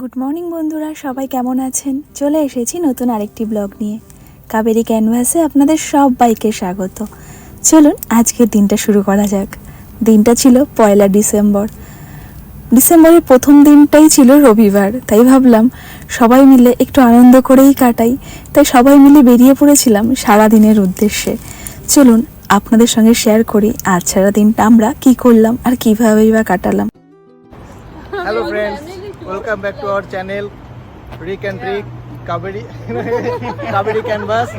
Good morning বন্ধুরা। সবাই কেমন আছেন? চলে এসেছি নতুন আরেকটি ব্লগ নিয়ে। কাবেরি ক্যানভাসে আপনাদের সব বাইকে স্বাগত। চলুন আজকের দিনটা শুরু করা যাক। দিনটা ছিল পয়লা ডিসেম্বর। ডিসেম্বরের প্রথম দিনটাই ছিল রবিবার। তাই ভাবলাম সবাই মিলে একটু আনন্দ করেই কাটাই। তাই সবাই মিলে বেরিয়ে পড়েছিলাম সারা দিনের উদ্দেশ্যে। চলুন আপনাদের সঙ্গে শেয়ার করি আজ সারা দিনটা আমরা কি করলাম আর কীভাবেই বা কাটালাম। Hello friends, welcome back to our channel Rick and Rick Kabaddi Kabaddi Canvas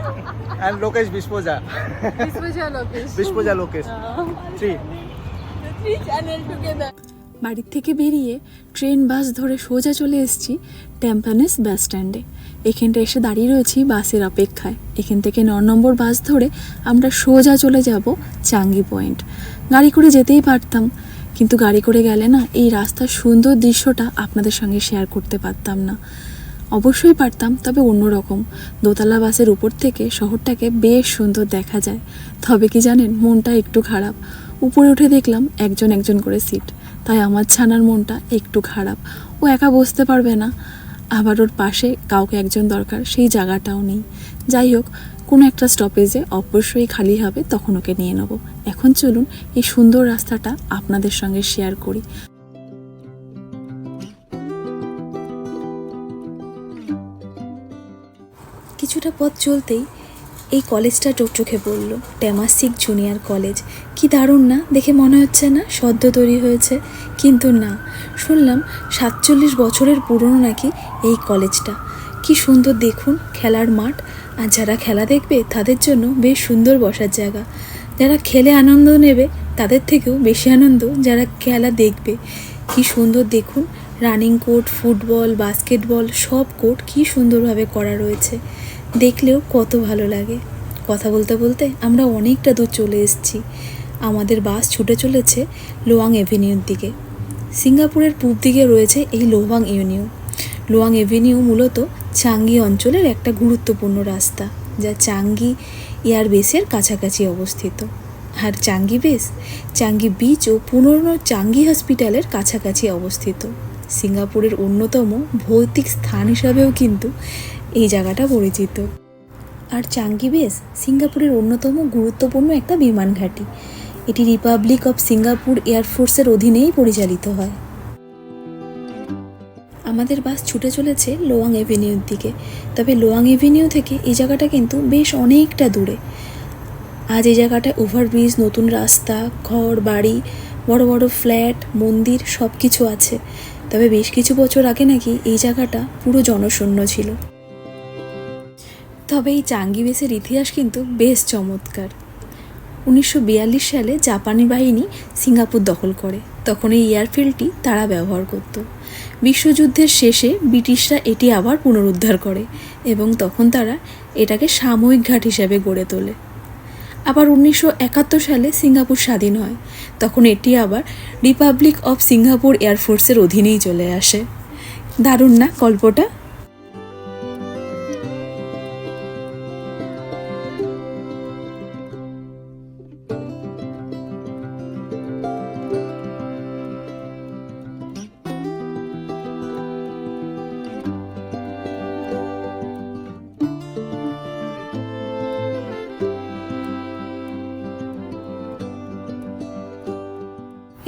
and Lokesh Bispoja Biswaja Lokesh. Bispoja Lokesh three Three channel together. বাড়ির থেকে বেরিয়ে ট্রেন বাস ধরে সোজা চলে এসেছি ট্যাম্পানেস বাস স্ট্যান্ডে এখানটা এসে দাঁড়িয়ে রয়েছি বাসের অপেক্ষায় এখান থেকে ন নম্বর বাস ধরে আমরা সোজা চলে যাব চাঙ্গি পয়েন্ট গাড়ি করে যেতেই পারতাম কিন্তু গাড়ি করে গেলে না এই রাস্তার সুন্দর দৃশ্যটা আপনাদের সঙ্গে শেয়ার করতে পারতাম না। অবশ্যই পারতাম, তবে অন্যরকম। দোতলা বাসের উপর থেকে শহরটাকে বেশ সুন্দর দেখা যায়। তবে কি জানেন, মনটা একটু খারাপ। উপরে উঠে দেখলাম একজন একজন করে সিট তাই আমার ছানার মনটা একটু খারাপ। ও একা বসতে পারবে না। আবার ওর পাশে কাউকে একজন দরকার, সেই জায়গাটাও নেই। যাই হোক কোনো একটা স্টপেজে অবশ্যই খালি হবে, তখন ওকে নিয়ে নেব। এখন চলুন এই সুন্দর রাস্তাটা আপনাদের সঙ্গে শেয়ার করি। কিছুটা পথ চলতেই এই কলেজটা চোখে পড়ল টেমাসিক জুনিয়র কলেজ কি দারুণ না? দেখে মনে হচ্ছে না, সদ্য তৈরি হয়েছে। কিন্তু না, শুনলাম সাতচল্লিশ বছরের পুরনো নাকি এই কলেজটা কি সুন্দর দেখুন, খেলার মাঠ। আর যারা খেলা দেখবে, তাদের জন্য বেশ সুন্দর বসার জায়গা। যারা খেলে আনন্দ নেবে, তাদের থেকেও বেশি আনন্দ যারা খেলা দেখবে। কি সুন্দর দেখুন রানিং কোর্ট ফুটবল বাস্কেটবল সব কোর্ট কি সুন্দরভাবে করা রয়েছে। দেখলেও কত ভালো লাগে। কথা বলতে বলতে আমরা অনেকটা দূর চলে এসেছি। আমাদের বাস ছুটে চলেছে লোয়াং এভিনিউর দিকে। সিঙ্গাপুরের পূব দিকে রয়েছে এই লোয়াং ইউনিউ লোয়াং এভিনিউ মূলত চাঙ্গি অঞ্চলের একটা গুরুত্বপূর্ণ রাস্তা, যা চাঙ্গি এয়ারবেসের কাছাকাছি অবস্থিত। আর চাঙ্গি বেস চাঙ্গি বিচ ও পুনর্ন চাঙ্গি হসপিটালের কাছাকাছি অবস্থিত। সিঙ্গাপুরের অন্যতম ভৌতিক স্থান হিসাবেও কিন্তু এই জায়গাটা পরিচিত। আর চাঙ্গি বেস সিঙ্গাপুরের অন্যতম গুরুত্বপূর্ণ একটা বিমান ঘাঁটি। এটি রিপাবলিক অফ সিঙ্গাপুর এয়ারফোর্সের অধীনেই পরিচালিত হয়। আমাদের বাস ছুটে চলেছে লোয়াং এভিনিউর দিকে। তবে লোয়াং এভিনিউ থেকে এই জায়গাটা কিন্তু বেশ অনেকটা দূরে। আজ এই জায়গাটায় ওভারব্রিজ, নতুন রাস্তা, ঘর, বাড়ি, বড় বড় ফ্ল্যাট, মন্দির সব কিছু আছে। তবে বেশ কিছু বছর আগে নাকি এই জায়গাটা পুরো জনশূন্য ছিল। তবে এই চাঙ্গি বেসের ইতিহাস কিন্তু বেশ চমৎকার। উনিশশো বিয়াল্লিশ সালে জাপানি বাহিনী সিঙ্গাপুর দখল করে। তখন এই এয়ারফিল্ডটি তারা ব্যবহার করত। বিশ্বযুদ্ধের শেষে ব্রিটিশরা এটি আবার পুনরুদ্ধার করে এবং তখন তারা এটাকে সাময়িক ঘাট হিসাবে গড়ে তোলে। আবার উনিশশো একাত্তর সালে সিঙ্গাপুর স্বাধীন হয়। তখন এটি আবার রিপাবলিক অফ সিঙ্গাপুর এয়ারফোর্সের অধীনেই চলে আসে। দারুণ না গল্পটা?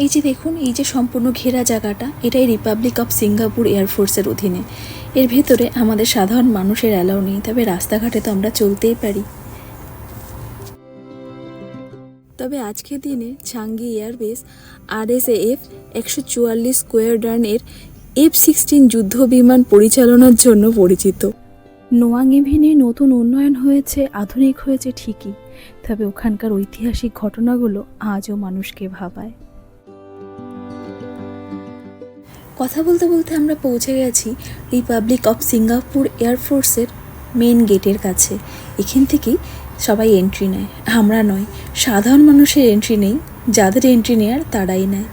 এই যে দেখুন, এই যে সম্পূর্ণ ঘেরা জায়গাটা, এটাই রিপাবলিক অফ সিঙ্গাপুর এয়ারফোর্সের অধীনে। এর ভেতরে আমাদের সাধারণ মানুষের অ্যালাউ নেই, তবে রাস্তাঘাটে তো আমরা চলতেই পারি। তবে আজকের দিনে ছাঙ্গি এয়ারবেস আরএসএফ একশো চুয়াল্লিশ স্কোয়ারডার্নের এফ সিক্সটিন যুদ্ধ বিমান পরিচালনার জন্য পরিচিত। নোয়াং এভিনে নতুন উন্নয়ন হয়েছে, আধুনিক হয়েছে ঠিকই, তবে ওখানকার ঐতিহাসিক ঘটনাগুলো আজও মানুষকে ভাবায়। কথা বলতে বলতে আমরা পৌঁছে গেছি রিপাবলিক অফ সিঙ্গাপুর এয়ারফোর্সের মেন গেটের কাছে। এখান থেকে সবাই এন্ট্রি নেয়। আমরা নয়, সাধারণ মানুষের এন্ট্রি নেই, যাদের এন্ট্রি নেয়ার তারাই নেয়।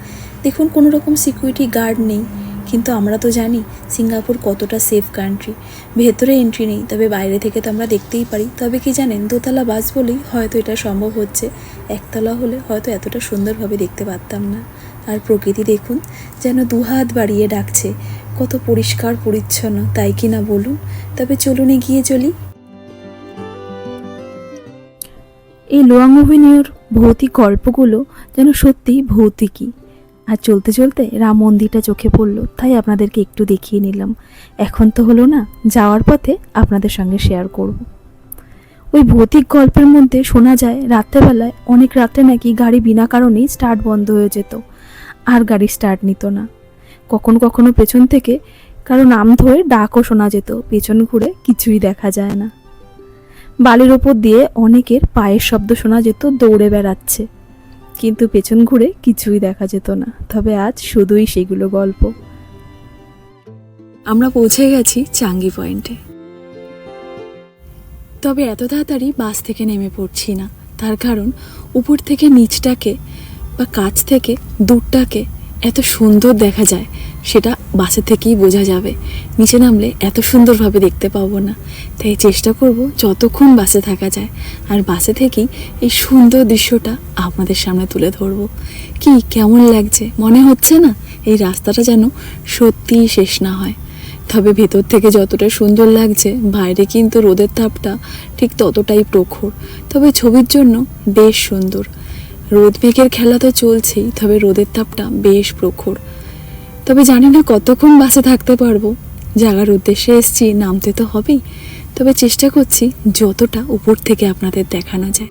দেখুন কোনো রকম সিকিউরিটি গার্ড নেই। কিন্তু আমরা তো জানি সিঙ্গাপুর কতটা সেফ কান্ট্রি ভেতরে এন্ট্রি নেই, তবে বাইরে থেকে তো আমরা দেখতেই পারি। তবে কি জানেন, দোতলা বাস বলেই হয়তো এটা সম্ভব হচ্ছে। একতলা হলে হয়তো এতটা সুন্দরভাবে দেখতে পারতাম না। আর প্রকৃতি দেখুন, যেন দুহাত বাড়িয়ে ডাকছে। কত পরিষ্কার, পরিচ্ছন্ন, তাই কি না বলুন? তবে চলুন এগিয়ে চলি। এই লোয়াং অভিনয়ের ভৌতিক গল্পগুলো যেন সত্যিই ভৌতিকই। আর চলতে চলতে রাম মন্দিরটা চোখে পড়ল, তাই আপনাদেরকে একটু দেখিয়ে নিলাম। এখন তো হলো না, যাওয়ার পথে আপনাদের সঙ্গে শেয়ার করব। ওই ভৌতিক গল্পের মধ্যে শোনা যায়, রাত্রেবেলায় অনেক রাত্রে নাকি গাড়ি বিনা কারণেই স্টার্ট বন্ধ হয়ে যেত, আর গাড়ি স্টার্ট নিত না। কখনো কখনো পেছন থেকে কারও নাম ধরে ডাকও শোনা যেত, পেছন ঘুরে কিছুই দেখা যায় না। বালির ওপর দিয়ে অনেকের পায়ের শব্দ শোনা যেত, দৌড়ে বেড়াচ্ছে। কিন্তু পেছন ঘুরে কিছুই দেখা যেত না। তবে আজ শুধুই সেগুলো গল্প। আমরা পৌঁছে গেছি চাঙ্গি পয়েন্টে। তবে এত তাড়াতাড়ি বাস থেকে নেমে পড়ছি না। তার কারণ, উপর থেকে নিচটাকে বা কাছ থেকে দূরটাকে এত সুন্দর দেখা যায়। সেটা বাসে থেকেই বোঝা যাবে। নিচে নামলে এত সুন্দরভাবে দেখতে পাবো না। তাই চেষ্টা করব যতক্ষণ বাসে থাকা যায়। আর বাসে থেকেই এই সুন্দর দৃশ্যটা আপনাদের সামনে তুলে ধরবো। কি কেমন লাগছে? মনে হচ্ছে না? এই রাস্তাটা যেন সত্যিই শেষ না হয়। তবে ভেতর থেকে যতটা সুন্দর লাগছে, বাইরে কিন্তু রোদের তাপটা ঠিক ততটাই প্রখর। তবে ছবির জন্য বেশ সুন্দর। রোদ মেঘের খেলা তো চলছেই, তবে রোদের তাপটা বেশ প্রখর। তবে জানি না কতক্ষণ বাসে থাকতে পারব। জাগার উদ্দেশ্যে এসছি, নামতে তো হবেই। তবে চেষ্টা করছি যতটা উপর থেকে আপনাদের দেখানো যায়।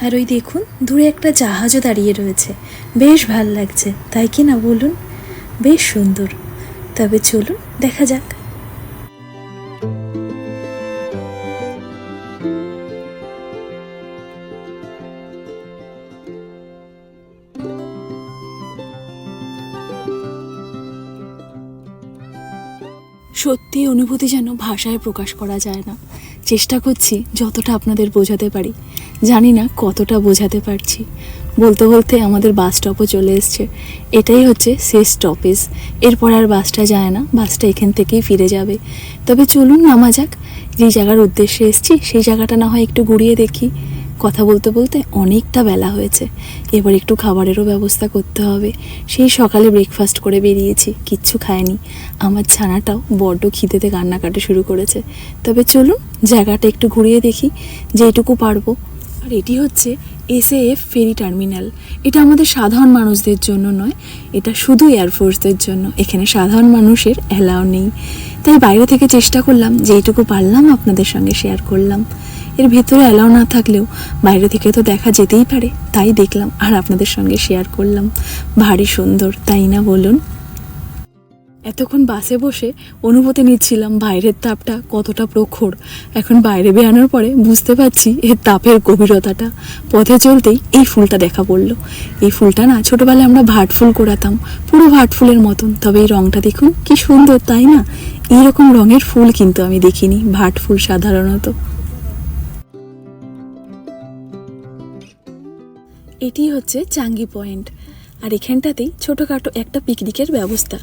আর ওই দেখুন, দূরে একটা জাহাজও দাঁড়িয়ে রয়েছে। বেশ ভালো লাগছে, তাই কি না বলুন? বেশ সুন্দর। তবে চলুন, দেখা যাক। সত্যি অনুভূতি যেন ভাষায় প্রকাশ করা যায় না। চেষ্টা করছি যতটা আপনাদের বোঝাতে পারি। জানি না কতটা বোঝাতে পারছি। বলতে বলতে আমাদের বাস স্টপও চলে এসছে। এটাই হচ্ছে শেষ স্টপেজ এরপর আর বাসটা যায় না। বাসটা এখান থেকেই ফিরে যাবে। তবে চলুন নামা যাক। যেই জায়গার উদ্দেশ্যে এসছি, সেই জায়গাটা না হয় একটু ঘুরিয়ে দেখি। কথা বলতে বলতে অনেকটা বেলা হয়েছে। এবার একটু খাবারেরও ব্যবস্থা করতে হবে। সেই সকালে ব্রেকফাস্ট করে বেরিয়েছি, কিচ্ছু খায়নি আমার ছানাটাও বড্ড খিদেতে কান্নাকাটি শুরু করেছে। তবে চলুন জায়গাটা একটু ঘুরিয়ে দেখি, যেটুকু পারব। আর এটি হচ্ছে এসএএফ ফেরি টার্মিনাল এটা আমাদের সাধারণ মানুষদের জন্য নয়, এটা শুধু এয়ারফোর্সদের জন্য। এখানে সাধারণ মানুষের অ্যালাউ নেই। তাই বাইরে থেকে চেষ্টা করলাম যেইটুকু পারলাম আপনাদের সঙ্গে শেয়ার করলাম। এর ভেতরে অ্যালাউ না থাকলেও বাইরে থেকে তো দেখা যেতেই পারে। তাই দেখলাম আর আপনাদের সঙ্গে শেয়ার করলাম। ভারী সুন্দর, তাই না বলুন? এতক্ষণ বাসে বসে অনুভূতি নিচ্ছিলাম বাইরের তাপটা কতটা প্রখর। এখন বাইরে বেরানোর পরে বুঝতে পারছি এর তাপের গভীরতাটা। পথে চলতেই এই ফুলটা দেখা পড়ল। এই ফুলটা না ছোটোবেলায় আমরা ভাট ফুল করাতাম পুরো ভাট ফুলের মতন। তবে এই রঙটা দেখুন, কি সুন্দর, তাই না? এইরকম রঙের ফুল কিন্তু আমি দেখিনি, ভাট ফুল সাধারণত। এটি হচ্ছে চাঙ্গি পয়েন্ট। আর এখানটাতেই ছোটোখাটো একটা পিকনিকের ব্যবস্থা।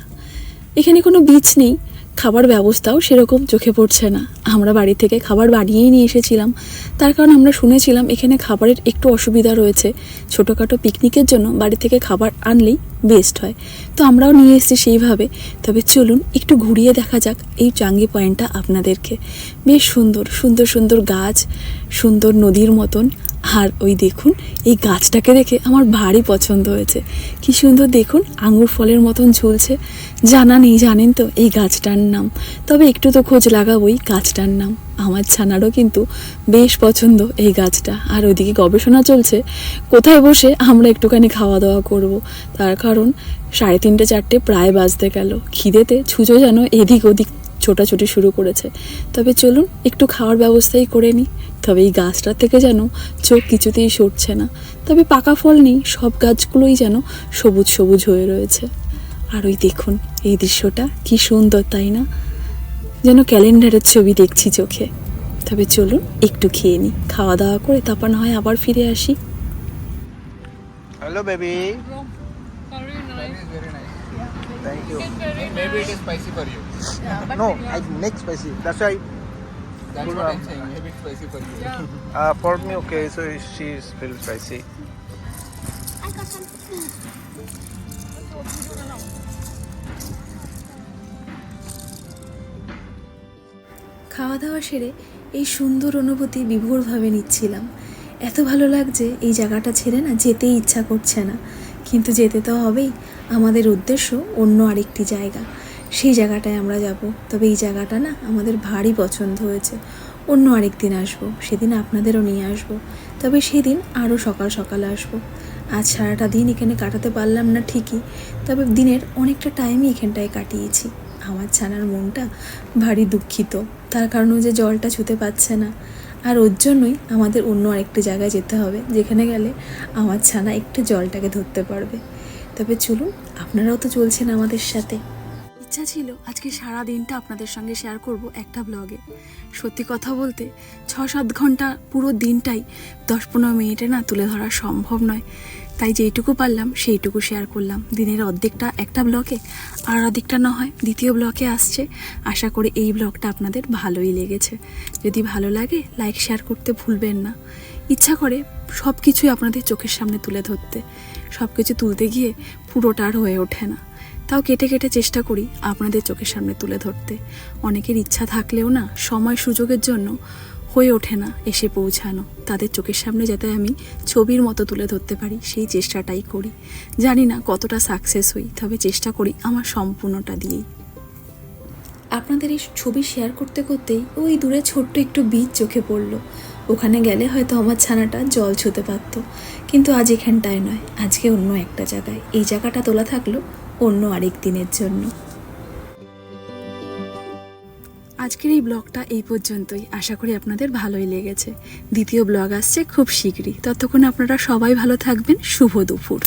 এখানে কোনো বিচ নেই, খাবার ব্যবস্থাও সেরকম চোখে পড়ছে না। আমরা বাড়ি থেকে খাবার বানিয়েই নিয়ে এসেছিলাম। তার কারণ আমরা শুনেছিলাম এখানে খাবারের একটু অসুবিধা রয়েছে। ছোটোখাটো পিকনিকের জন্য বাড়ি থেকে খাবার আনলেই বেস্ট হয়। তো আমরাও নিয়ে এসেছি সেইভাবে। তবে চলুন একটু ঘুরিয়ে দেখা যাক এই চাঙ্গি পয়েন্টটা আপনাদেরকে। বেশ সুন্দর সুন্দর সুন্দর গাছ, সুন্দর নদীর মতন। আর ওই দেখুন, এই গাছটাকে দেখে আমার ভারী পছন্দ হয়েছে। কি সুন্দর দেখুন, আঙুর ফলের মতন ঝুলছে। জানা নেই, জানেন তো, এই গাছটার নাম। তবে একটু তো খোঁজ লাগাবোই গাছটার নাম। আমার ছানারও কিন্তু বেশ পছন্দ এই গাছটা। আর ওইদিকে গবেষণা চলছে, কোথায় বসে আমরা একটুখানি খাওয়া দাওয়া করব। তার কারণ সাড়ে তিনটে, চারটে প্রায় বাজতে গেল। খিদেতে ছুঁচো যেন এদিক ওদিক ছোটাছুটি শুরু করেছে। তবে চলুন একটু খাওয়ার ব্যবস্থাই করে নিই। তবে এই গাছটার থেকে যেন চোখ কিছুতেই সরছে না। তবে পাকা ফল নেই সব গাছগুলোই যেন সবুজ সবুজ হয়ে রয়েছে। আর ওই দেখুন এই দৃশ্যটা কি সুন্দর তাই না? যেন ক্যালেন্ডারের ছবি দেখছি চোখে। তবে চলুন একটু খেয়ে নিই। খাওয়া দাওয়া করে তারপর না হয় আবার ফিরে আসি। Hello, baby. Thank you. Maybe it is spicy for you. Yeah, but No, I make spicy. That's why That's what I'm saying. Maybe it's spicy for you. Yeah. uh, for me okay, so she's feel spicy. I got some. খাওয়া দাওয়া সেরে এই সুন্দর অনুভূতি বিভোরভাবে নিচ্ছিলাম এত ভালো লাগছে এই জায়গাটা ছেড়ে না যেতেই ইচ্ছা করছে না কিন্তু যেতে তো হবেই আমাদের উদ্দেশ্য অন্য আরেকটি জায়গা। সেই জায়গাটায় আমরা যাব। তবে এই জায়গাটা না আমাদের ভারী পছন্দ হয়েছে। অন্য আরেক দিন আসব। সেদিন আপনাদেরও নিয়ে আসব। তবে সেদিন আরও সকাল সকাল আসব। আজ সারাটা দিন এখানে কাটাতে পারলাম না ঠিকই। তবে দিনের অনেকটা টাইমই এখানটায় কাটিয়েছি। আমার ছানার মনটা ভারী দুঃখিত। তার কারণ যে জলটা ছুতে পারছে না। আর ওর জন্যই আমাদের অন্য আরেকটি জায়গায় যেতে হবে। যেখানে গেলে আমার ছানা একটু জলটাকে ধরতে পারবে। তবে চলুন, আপনারাও তো চলছেন আমাদের সাথে। ইচ্ছা ছিল আজকে সারা দিনটা আপনাদের সঙ্গে শেয়ার করব একটা ব্লগে সত্যি কথা বলতে ছ সাত ঘণ্টা পুরো দিনটাই দশ পনেরো মিনিটে না তুলে ধরা সম্ভব নয়। তাই যেইটুকু পারলাম, সেইটুকু শেয়ার করলাম। দিনের অর্ধেকটা একটা ব্লকে আর অর্ধেকটা না হয় দ্বিতীয় ব্লকে আসছে। আশা করি এই ব্লগটা আপনাদের ভালোই লেগেছে। যদি ভালো লাগে লাইক শেয়ার করতে ভুলবেন না। ইচ্ছা করে সব কিছুই আপনাদের চোখের সামনে তুলে ধরতে। সব কিছু তুলতে গিয়ে পুরোটা আর হয়ে ওঠে না। তাও কেটে কেটে চেষ্টা করি আপনাদের চোখের সামনে তুলে ধরতে। অনেকের ইচ্ছা থাকলেও না, সময় সুযোগের জন্য হয়ে ওঠে না এসে পৌঁছানো। তাদের চোখের সামনে যাতে আমি ছবির মতো তুলে ধরতে পারি, সেই চেষ্টাটাই করি। জানি না কতটা সাকসেস হই, তবে চেষ্টা করি আমার সম্পূর্ণটা দিয়েই। আপনাদের এই ছবি শেয়ার করতে করতেই ওই দূরে ছোট্ট একটু বীজ চোখে পড়ল। ওখানে গেলে হয়তো আমার ছানাটা জল ছুতে পারতো। কিন্তু আজ এখানটায় নয়, আজকে অন্য একটা জায়গায়। এই জায়গাটা তোলা থাকল অন্য আরেক দিনের জন্য। আজকের এই ব্লগটা এই পর্যন্তই। আশা করি আপনাদের ভালোই লেগেছে। দ্বিতীয় ব্লগ আসছে খুব শীঘ্রই। ততক্ষণ আপনারা সবাই ভালো থাকবেন। শুভ দুপুর।